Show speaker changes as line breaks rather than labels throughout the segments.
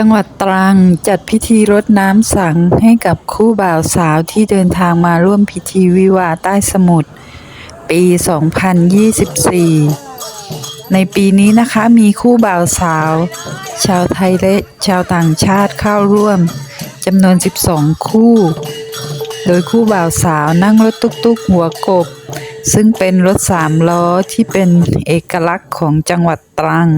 จังหวัดตรังจัดพิธีรดน้ำสังให้กับคู่บ่าวสาวที่เดินทางมาร่วมพิธีวิวาใต้สมุทรปี 2024 ในปีนี้นะคะมีคู่บ่าวสาว ชาวไทยและชาวต่างชาติเข้าร่วมจำนวน 12 คู่ โดยคู่บ่าวสาวนั่งรถตุ๊กๆ หัวกบ ซึ่งเป็นรถสามล้อที่เป็นเอกลักษณ์ของจังหวัดตรัง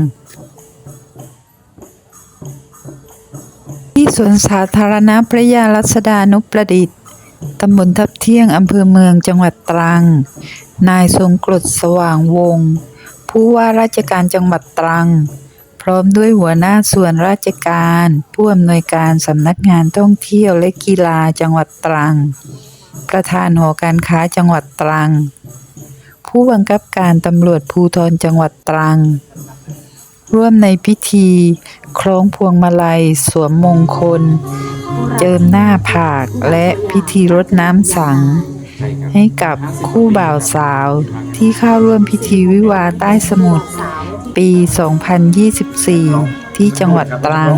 ที่สวนสาธารณะพระยารัศดานุประดิษฐ์ ตำบลทับเที่ยง อำเภอเมืองจังหวัดตรัง นายทรงกรดสว่างวงศ์ผู้ว่าราชการจังหวัดตรัง พร้อมด้วยหัวหน้าส่วนราชการ ผู้อำนวยการสำนักงานท่องเที่ยวและกีฬาจังหวัดตรัง ประธานหอการค้าจังหวัดตรัง ผู้บังคับการตำรวจภูธรจังหวัดตรัง ร่วมในพิธี คล้องพวงมาลัย สวมมงคล เจิมหน้าผากและพิธีรดน้ำสัง ให้กับคู่บ่าวสาวที่เข้าร่วมพิธีวิวาใต้สมุทรปี 2024 ที่จังหวัดตรัง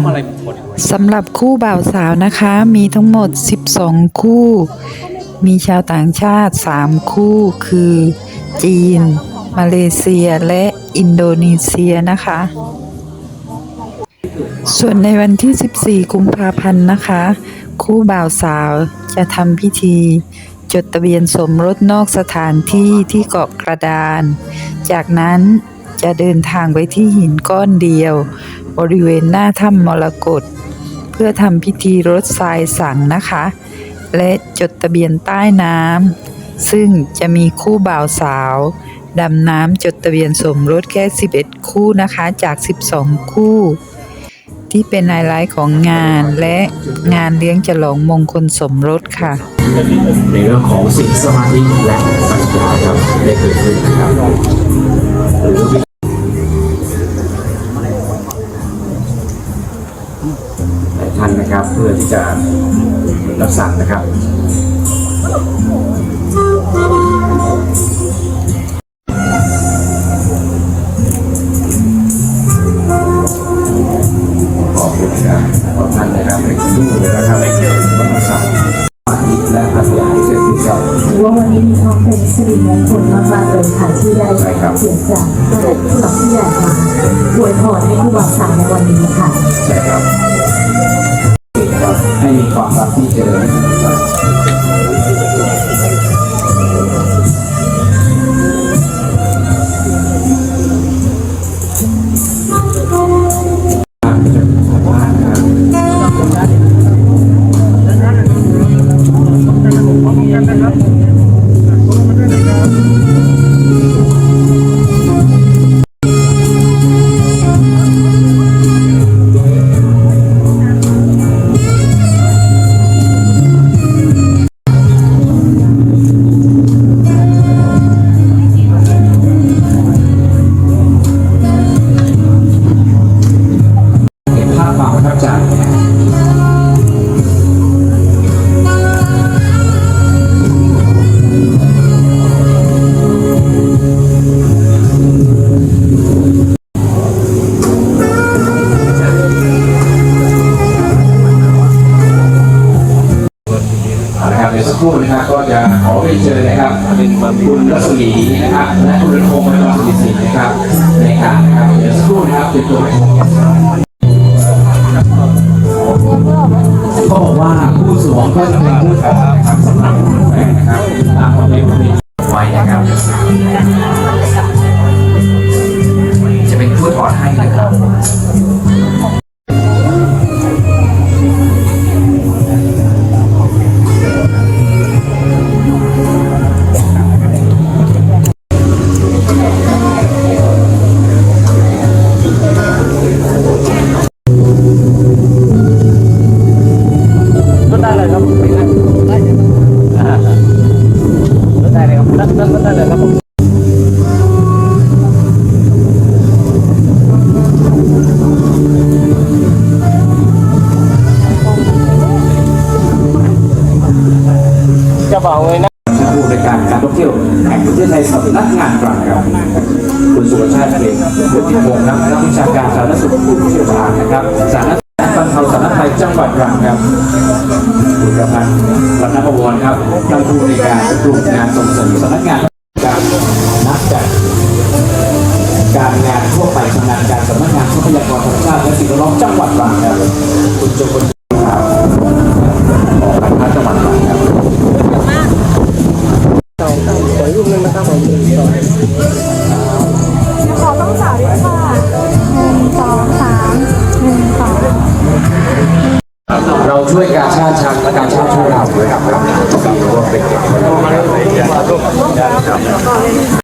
สำหรับคู่บ่าวสาวนะคะมีทั้งหมด 12 คู่ มีชาวต่างชาติ 3 คู่คือ จีน มาเลเซียและอินโดนีเซียนะคะ ส่วนในวันที่ 14 กุมภาพันธ์นะคะ คู่บ่าวสาวจะทำพิธี จดทะเบียนสมรสนอกสถานที่ที่เกาะกระดาน จากนั้นจะเดินทางไปที่หินก้อนเดียว บริเวณหน้าถ้ำมรกตเพื่อทำพิธีรดทรายสังนะคะ และจดทะเบียนใต้น้ำซึ่งจะมีคู่บ่าวสาว ดำน้ำจดทะเบียนสมรสแค่ 11 คู่นะคะจาก 12 คู่ ที่เป็นไฮไลท์ของงานและงานเลี้ยงฉลองมงคลสมรสค่ะ
ในเรื่องของสิ่งสมาธิและปัญญาครับได้เกิดขึ้นนะครับหรือหลายท่านนะครับเพื่อที่จะรับสั่งนะครับ นะครับในเกี่ยวกับรับสั่งสมาธิและภาษาที่เกิดขึ้นครับ
ถือว่าวันนี้มีความเป็นสิริมงคลมากๆเลยค่ะที่ได้เสียงจากผู้หลักผู้ใหญ่มาอวยพรให้ผู้บ่าวสาวในวันนี้ค่ะ
ใช่ครับ ให้มีความรักที่เจริญ ละครับเดี๋ยวสักครู่นะครับ ก็จะขอเรียนเชิญนะครับเป็นคุณรัศมีนะครับและคุณรัตพงศ์นะครับสิริสินนะครับในการนะครับเดี๋ยวสักครู่นะครับเป็นตัวแทนก็บอกว่าผู้สวมก็จะเป็นผู้ถอดนะครับสำหรับแฟนนะครับตามความเป็นผู้ไว้นะครับ จะเป็นผู้ถอดให้นะครับ
จะเบาเลยนะ
ผู้ในวยการการท่องเที่ยวแห่งประเทศไทยสำนักงานตรังครับคุณสุรชาติเกษวุฒิพงศ์ครับนักวิชาการสาธารณสุขผู้เชี่ยวชาญนะครับสาธารณสุขรรเทาสาธารณภัยจังหวัดตรังครับคุณประพันธ์รัตนประวรครับท่านผู้ในการกลุ่มงานส่งเสริมสำนักงานการนักจัดการงานทั่วไปชำนาญการสำนักงานทรัพยากรธรรมชาติและสิ่งแวดล้อมจังหวัดตรังครับ องตั้ง
ขอรูปนึงนะครับผมสอง
ขอต้องสาวด้วยค่ะหนึ่งสองสามหนึ่งสอง
เราช่วยการชาติชาติและการชาติช่วยเราด้วยครับ